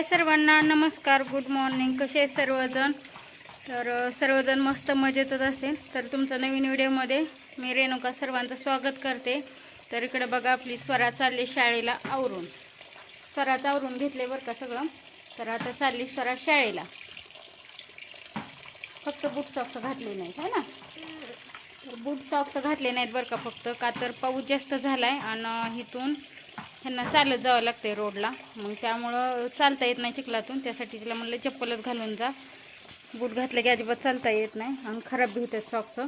हाय सर्वांना नमस्कार good morning कसे आहेत सर्वजण? तर सर्वजण मस्त मजेतच असतील. तर तुमचं नवीन व्हिडिओमध्ये मी रेणुका सर्वांचं स्वागत करते. तर इकडे बघा आपली स्वरा चालली शाळेला आवरून. स्वराचं आवरून घेतले बरं का सगळं. तर आता चालली स्वरा शाळेला. फक्त बूट सॉक्स घातले नाहीत है ना? तर बूट सॉक्स घातले नाहीत बरं का फक्त. का तर पाऊस जास्त झाला आहे आणि इथून ह्यांना चालत जावं लागतंय रोडला. मग त्यामुळं चालता येत नाही चिखलातून. त्यासाठी तिला म्हणलं चप्पलच घालून जा. बूट घातले की अजिबात चालता येत नाही. आणि खराब बी होतात सॉक्स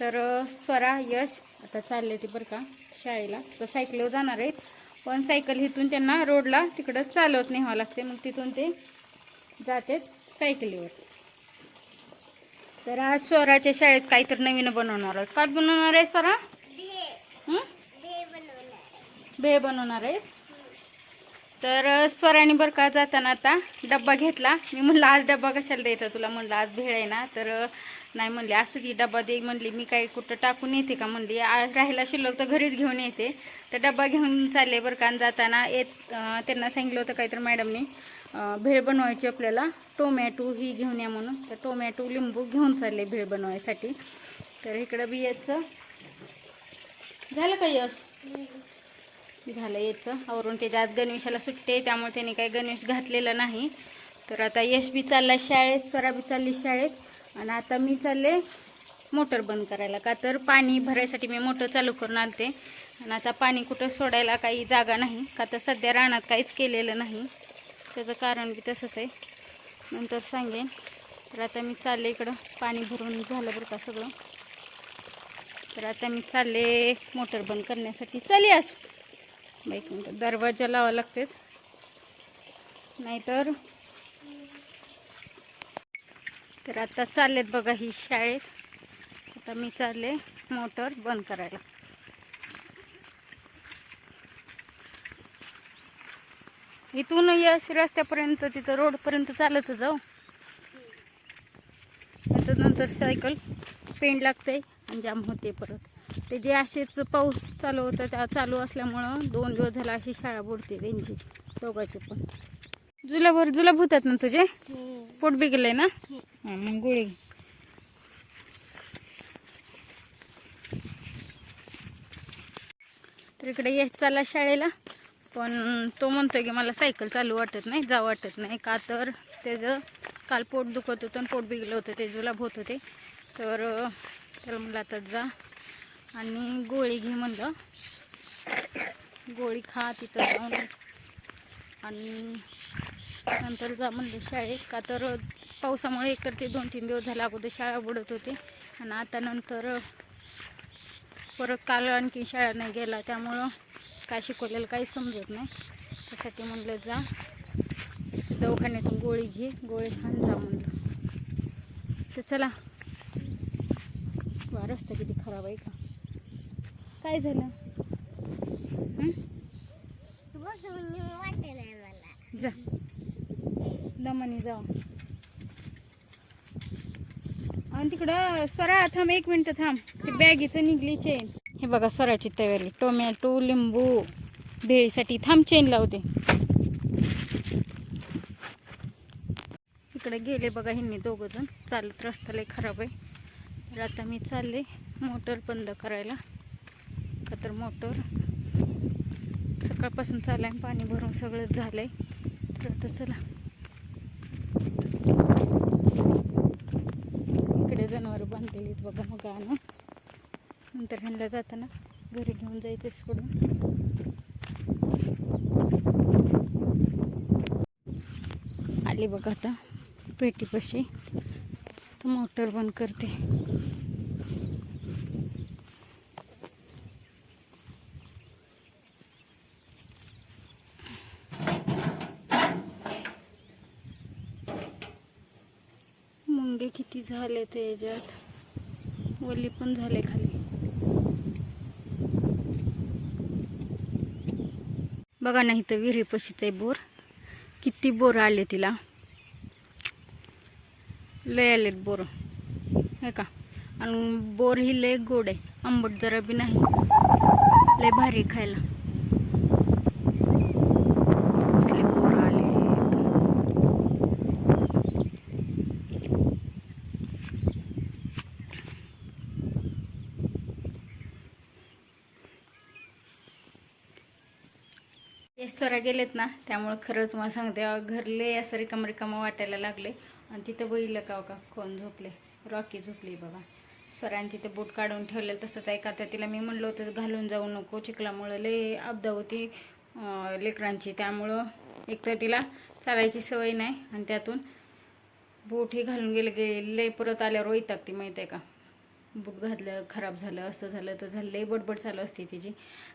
तर स्वरा यश आता चालले ते बरं का शाळेला. तर सायकलीवर जाणार आहेत. पण सायकल इथून त्यांना रोडला तिकडं चालवत न्यावं लागते मग तिथून ते जातात सायकलीवर. तर आज स्वराच्या शाळेत काहीतरी नवीन बनवणार आहे काय बनवणार आहे स्वरा? भेळ बनवणार आहे. तर स्वराने बरं का जाताना आता डब्बा घेतला. मी म्हणलं आज डब्बा कशाला द्यायचा तुला? म्हणलं आज भेळ आहे ना. तर नाही म्हणली असू ती डब्बा दे. म्हणली मी काही कुठं टाकून येते का? म्हणली आज राहायला शिल्लक तर घरीच घेऊन येते. तर डब्बा घेऊन चालले बरं का. जाताना येत त्यांना सांगितलं होतं काहीतरी मॅडमनी भेळ बनवायची आपल्याला. टोमॅटो ही घेऊन या म्हणून. तर टोमॅटो लिंबू घेऊन चालले भेळ बनवायसाठी. तर इकडं बियाचं. झालं का यश? झालं याचं. आवरून त्याच्या आज गणवेशाला सुट्टे त्यामुळे त्याने काही गणवेश घातलेला नाही. तर आता यश बी चालला शाळेत स्वरा बी चालली शाळेत. आणि आता मी चालले मोटर बंद करायला. का तर पाणी भरायसाठी मी मोटर चालू करून आणते. आणि आता पाणी कुठं सोडायला काही जागा नाही. का तर सध्या रानात काहीच केलेलं नाही. त्याचं कारण बी तसंच आहे. नंतर सांगेन. तर आता मी चालले इकडं. पाणी भरून झालं बरं का सगळं. तर आता मी चालले मोटर बंद करण्यासाठी. चालली आज एक मिनटं. दरवाजा लावा लागतात. नाहीतर तर आता चाललेत बघा ही शाळेत. आता मी चालले मोटर बंद करायला. इथून यश रस्त्यापर्यंत तिथं रोडपर्यंत चालत जाऊ हो. त्याच्यानंतर नंतर सायकल पेंड लागते आणि जाम होते परत. ते जे असेच पाऊस चालू होतं त्या चालू असल्यामुळं दोन दिवस झाला अशी शाळा बुडते त्यांची दोघाची पण. जुलाभर जुलाब होतात ना तुझे? पोट बिघडलंय ना? मग गोळी तर इकडे यश चालला शाळेला पण तो म्हणतोय की मला सायकल चालू वाटत नाही जा वाटत नाही का तर त्याचं काल पोट दुखत होतं आणि पोट बिघडलं होतं ते जुलाब होत होते. तर त्याला म्हणलं आता जा. आणि गोळी घे म्हणलं. गोळी खा तिथं जाऊन. आणि नंतर जा म्हणलं शाळेत. का तर पावसामुळे एकतर ते दोन तीन दिवस झाले अगोदर शाळा बुडत होते. आणि आता नंतर परत काल आणखी शाळा नाही गेला. त्यामुळं काय शिकवलेलं काही समजत नाही. त्यासाठी म्हणलं जा. दवाखान्यातून गोळी घे. गोळी खान जा म्हणलं. तर चला. वा रस्ता किती खराब आहे का? काय झालं? हं? जा. दमनी जाऊ आणि तिकडं स्वरा थांब एक मिनटं थांब. ते बॅगीचं निघली चेन हे बघा स्वराची तयारी. टोमॅटो लिंबू भेळीसाठी थांब चेन लावते. इकडे गेले बघा ह्यांनी दोघं जण. चालत रस्ता लय खराब आहे. तर आता मी चालले मोटर बंद करायला. तर मोटर. सकाळपासून चालू आहे पाणी भरून सगळंच झालंय. तर आता चला. इकडे जनावर बांधलेली बघा मग आणून नंतर ह्यांना जाताना घरी घेऊन जायचं सोडून. आली बघा आता पेटीपाशी. तर मोटर बंद करते. मुंगे किती झाले ते याच्यात? वल्ली पण झाले खाली. बघा नाही तर विहिरीपशीच आहे बोर. किती बोर आले तिला. लय आलेत बोर. हे का? आणि बोर ही लय गोड आहे. आंबट जरा बी नाही. लय भारी खायला कसले बोर आले स्वरा गेलेत ना त्यामुळं खरंच मला सांगते घरले घर असं रिकाम रिकामं वाटायला लागले. आणि तिथं बघितलं का हो का कोण झोपले? रॉकी झोपली बाबा स्वराने तिथं बूट काढून ठेवलं तसंच ऐका का? तर तिला मी म्हणलं होतं घालून जाऊ नको चिखलामुळं लय अपदा होती लेकरांची. त्यामुळं एक तर तिला चालायची सवय नाही आणि त्यातून बूट हे घालून गेले गेले परत आल्यावर वैतागती माहीत आहे का? बूट घातलं खराब झालं असं झालं तर झालं लई बडबड चालू असते तिची.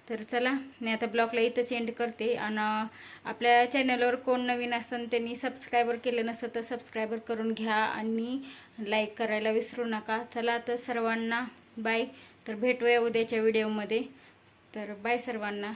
तर चला मी आता ब्लॉगला इथंच एंड करते. आणि आपल्या चॅनलवर कोण नवीन असेल त्यांनी सबस्क्रायबर केलं नसतं तर सबस्क्रायबर करून घ्या आणि लाईक करायला विसरू नका. चला तर सर्वांना बाय तर भेटूया उद्याच्या व्हिडिओमध्ये तर बाय सर्वांना.